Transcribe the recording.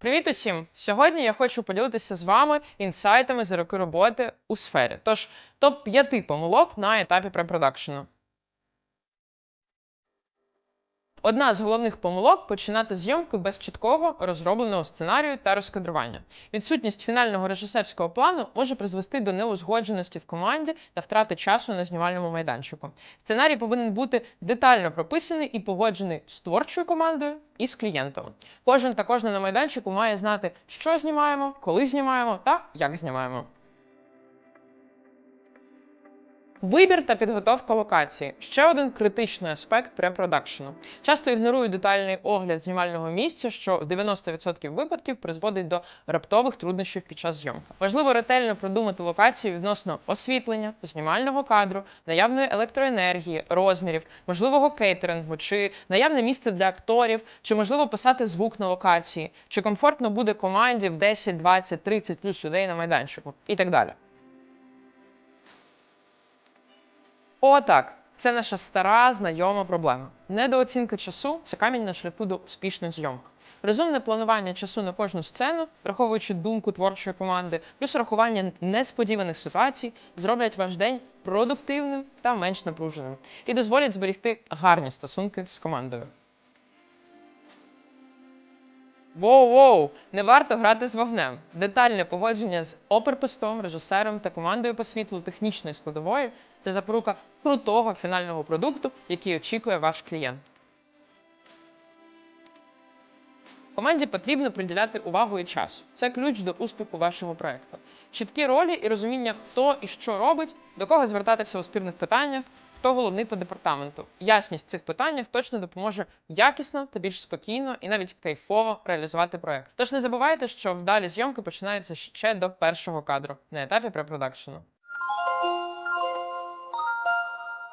Привіт усім! Сьогодні я хочу поділитися з вами інсайтами за роки роботи у сфері. Тож топ 5 помилок на етапі препродакшену. Одна з головних помилок починати зйомку без чіткого розробленого сценарію та розкадрування. Відсутність фінального режисерського плану може призвести до неузгодженості в команді та втрати часу на знімальному майданчику. Сценарій повинен бути детально прописаний і погоджений з творчою командою і з клієнтом. Кожен та кожна на майданчику має знати, що знімаємо, коли знімаємо та як знімаємо. Вибір та підготовка локації ще один критичний аспект препродакшену. Часто ігнорують детальний огляд знімального місця, що в 90% випадків призводить до раптових труднощів під час зйомки. Важливо ретельно продумати локацію відносно освітлення, знімального кадру, наявної електроенергії, розмірів, можливого кейтерингу, чи наявне місце для акторів, чи можливо писати звук на локації, чи комфортно буде команді в 10, 20, 30 плюс людей на майданчику і так далі. О, так. Це наша стара знайома проблема. Недооцінка часу це камінь на шляху до успішних зйомок. Розумне планування часу на кожну сцену, враховуючи думку творчої команди, плюс рахування несподіваних ситуацій, зроблять ваш день продуктивним та менш напруженим і дозволять зберегти гарні стосунки з командою. Воу-воу! Не варто грати з вогнем. Детальне погодження з оперпостом, режисером та командою по світлу технічної складової це запорука крутого фінального продукту, який очікує ваш клієнт. Команді потрібно приділяти увагу і час. Це ключ до успіху вашого проекту. Чіткі ролі і розуміння, хто і що робить, до кого звертатися у спірних питаннях, хто головний по департаменту. Ясність в цих питаннях точно допоможе якісно та більш спокійно і навіть кайфово реалізувати проект. Тож не забувайте, що вдалі зйомки починаються ще до першого кадру на етапі препродакшену.